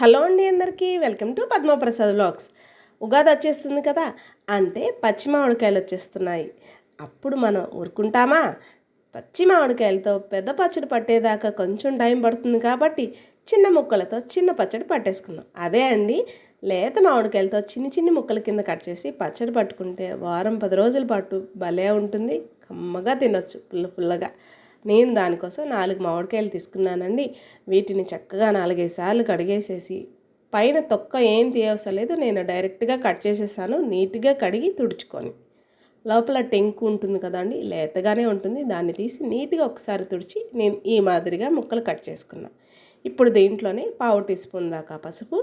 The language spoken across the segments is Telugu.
హలో అండి అందరికీ welcome to Padmaprasad vlogs. Ugadi వచ్చేస్తుంది కదా అంటే పచ్చి మామిడికాయలు వచ్చేస్తున్నాయి. అప్పుడు మనం ఊరుకుంటామా? పచ్చి మామిడికాయలతో పెద్ద పచ్చడి పట్టేదాకా కొంచెం టైం పడుతుంది కాబట్టి చిన్న ముక్కలతో చిన్న పచ్చడి పట్టేసుకుందాం. అదే అండి లేత మామిడికాయలతో చిన్ని చిన్ని ముక్కల కింద కట్ చేసి పచ్చడి పట్టుకుంటే వారం పది రోజుల పాటు భలే ఉంటుంది. కమ్మగా తినొచ్చు పుల్ల పుల్లగా. నేను దానికోసం నాలుగు మామిడికాయలు తీసుకున్నానండి. వీటిని చక్కగా నాలుగైదు సార్లు కడిగేసేసి పైన తొక్క ఏం తీయవసరం లేదు నేను డైరెక్ట్గా కట్ చేసేసాను నీట్గా కడిగి తుడుచుకొని. లోపల టెంకు ఉంటుంది కదండి లేతగానే ఉంటుంది. దాన్ని తీసి నీట్గా ఒకసారి తుడిచి నేను ఈ మాదిరిగా ముక్కలు కట్ చేసుకున్నాను ఇప్పుడు దీంట్లోనే పావు టీ స్పూన్ దాకా పసుపు.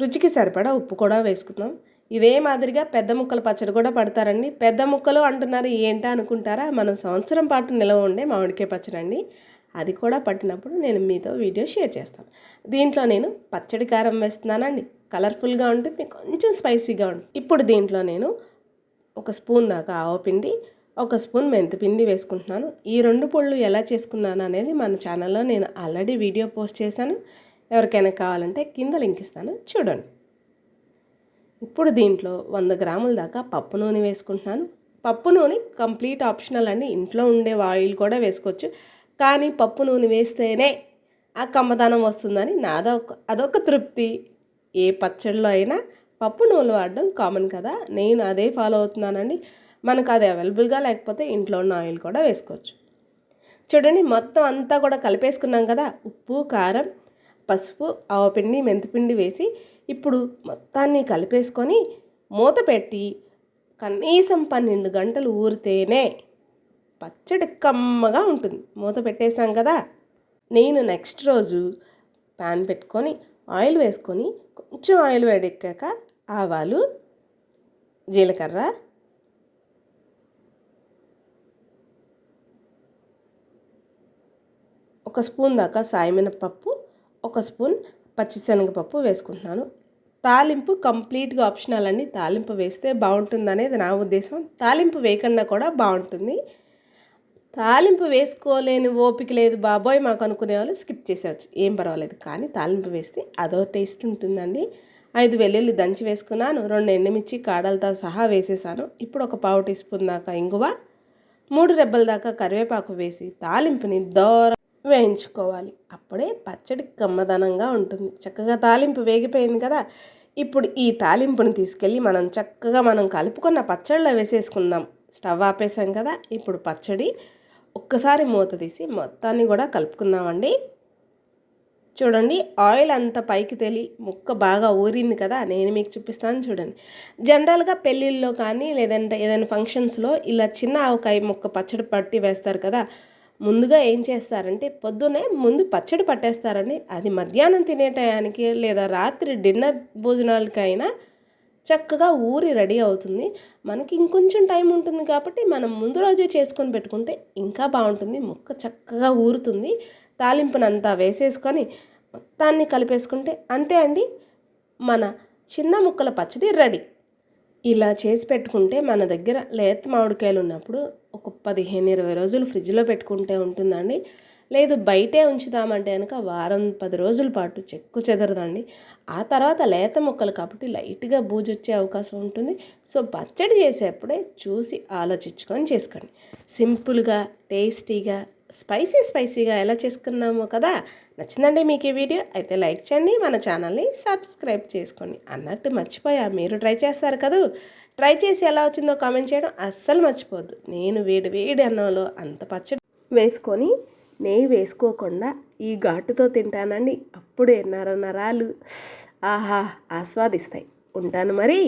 రుచికి సరిపడా ఉప్పు కూడా వేసుకుందాం. ఇదే మాదిరిగా పెద్ద ముక్కల పచ్చడి కూడా పడతారండి. పెద్ద ముక్కలు అంటున్నారు ఏంటా అనుకుంటారా? మనం సంవత్సరం పాటు నిలవ ఉండే మామిడికాయ పచ్చడి అండి. అది కూడా పట్టినప్పుడు నేను మీతో వీడియో షేర్ చేస్తాను. దీంట్లో నేను పచ్చడి కారం వేస్తున్నానండి. కలర్ఫుల్గా ఉంటుంది కొంచెం స్పైసీగా ఉంటుంది. ఇప్పుడు దీంట్లో నేను ఒక స్పూన్ దాకా ఆవపిండి ఒక స్పూన్ మెంతిపిండి వేసుకుంటున్నాను. ఈ రెండు పొళ్ళు ఎలా చేసుకున్నాను అనేది మన ఛానల్లో నేను ఆల్రెడీ వీడియో పోస్ట్ చేశాను. ఎవరికైనా కావాలంటే కింద లింక్ ఇస్తాను చూడండి. ఇప్పుడు దీంట్లో వంద గ్రాముల దాకా పప్పు నూనె వేసుకుంటున్నాను. పప్పు నూనె కంప్లీట్ ఆప్షనల్ అండి. ఇంట్లో ఉండే ఆయిల్ కూడా వేసుకోవచ్చు. కానీ పప్పు నూనె వేస్తేనే ఆ కమ్మదనం వస్తుందని నాదొక అదొక తృప్తి. ఏ పచ్చడిలో అయినా పప్పు నూనె వాడడం కామన్ కదా. నేను అదే ఫాలో అవుతున్నానండి. మనకు అది అవైలబుల్గా లేకపోతే ఇంట్లో ఉన్న ఆయిల్ కూడా వేసుకోవచ్చు. చూడండి మొత్తం అంతా కూడా కలిపేసుకున్నాం కదా. ఉప్పు కారం పసుపు ఆవపిండి మెంతిపిండి వేసి ఇప్పుడు మొత్తాన్ని కలిపేసుకొని మూత పెట్టి కనీసం పన్నెండు గంటలు ఊరితేనే పచ్చడి కమ్మగా ఉంటుంది. మూత పెట్టేశాం కదా? నేను నెక్స్ట్ రోజు ప్యాన్ పెట్టుకొని ఆయిల్ వేసుకొని కొంచెం ఆయిల్ వేడెక్కాక ఆవాలు జీలకర్ర ఒక స్పూన్ దాకా సాయమినపప్పు ఒక స్పూన్ పచ్చిశనగపప్పు వేసుకుంటున్నాను. తాలింపు కంప్లీట్గా ఆప్షనల్ అండి. తాలింపు వేస్తే బాగుంటుంది అనేది నా ఉద్దేశం. తాలింపు వేయకుండా కూడా బాగుంటుంది. తాలింపు వేసుకోలేని ఓపిక లేదు బాబోయ్ మాకు అనుకునే వాళ్ళు స్కిప్ చేసేవచ్చు ఏం పర్వాలేదు. కానీ తాలింపు వేస్తే అదో టేస్ట్ ఉంటుందండి. ఐదు వెల్లుల్లి దంచి వేసుకున్నాను. రెండు ఎండుమిర్చి కాడలతో సహా వేసేసాను. ఇప్పుడు ఒక పావు టీ స్పూన్ దాకా ఇంగువ మూడు రెబ్బల దాకా కరివేపాకు వేసి తాలింపుని దోర వేయించుకోవాలి. అప్పుడే పచ్చడి కమ్మదనంగా ఉంటుంది. చక్కగా తాలింపు వేగిపోయింది కదా! ఇప్పుడు ఈ తాలింపుని తీసుకెళ్ళి మనం చక్కగా మనం కలుపుకున్న పచ్చడిలో వేసేసుకుందాం. స్టవ్ ఆపేసాం కదా! ఇప్పుడు పచ్చడి ఒక్కసారి మూత తీసి మొత్తాన్ని కూడా కలుపుకుందామండి. చూడండి ఆయిల్ అంత పైకి తెలి ముక్క బాగా ఊరింది కదా! నేను మీకు చూపిస్తాను చూడండి. జనరల్గా పెళ్ళిళ్ళలో కానీ లేదంటే ఏదైనా ఫంక్షన్స్లో ఇలా చిన్న ఆవకాయ ముక్క పచ్చడి పట్టి వేస్తారు కదా! ముందుగా ఏం చేస్తారంటే పొద్దునే ముందు పచ్చడి పట్టేస్తారండి. అది మధ్యాహ్నం తినే టయానికి లేదా రాత్రి డిన్నర్ భోజనాలకైనా చక్కగా ఊరి రెడీ అవుతుంది. మనకి ఇంకొంచెం టైం ఉంటుంది కాబట్టి మనం ముందు రోజే చేసుకొని పెట్టుకుంటే ఇంకా బాగుంటుంది. ముక్క చక్కగా ఊరుతుంది. తాలింపునంతా వేసేసుకొని మొత్తాన్ని కలిపేసుకుంటే అంతే అండి. మన చిన్న ముక్కల పచ్చడి రెడీ. ఇలా చేసి పెట్టుకుంటే మన దగ్గర లేత మామిడికాయలు ఉన్నప్పుడు ఒక పదిహేను ఇరవై రోజులు ఫ్రిడ్జ్లో పెట్టుకుంటే ఉంటుందండి. లేదు బయటే ఉంచుదామంటే కనుక వారం పది రోజుల పాటు చెక్కు చెదరదండి. ఆ తర్వాత లేత ముక్కలు కాబట్టి లైట్గా బూజు వచ్చే అవకాశం ఉంటుంది. సో పచ్చడి చేసేప్పుడే చూసి ఆలోచించుకొని చేసుకోండి. సింపుల్గా టేస్టీగా స్పైసీ స్పైసీగా ఎలా చేసుకున్నామో కదా నచ్చిందండి మీకు ఈ వీడియో. అయితే లైక్ చేయండి మన ఛానల్ని సబ్స్క్రైబ్ చేసుకోండి. అన్నట్టు మర్చిపోయా మీరు ట్రై చేస్తారు కదా. ట్రై చేసి ఎలా వచ్చిందో కామెంట్ చేయడం అస్సలు మర్చిపోద్దు నేను వేడి వేడి అన్నంలో అంత పచ్చడి వేసుకొని నెయ్యి వేసుకోకుండా ఈ ఘాటుతో తింటానండి. అప్పుడు ఎన్నరన్నరాలు నరాలు ఆహా ఆస్వాదిస్తాయి. ఉంటాను మరి.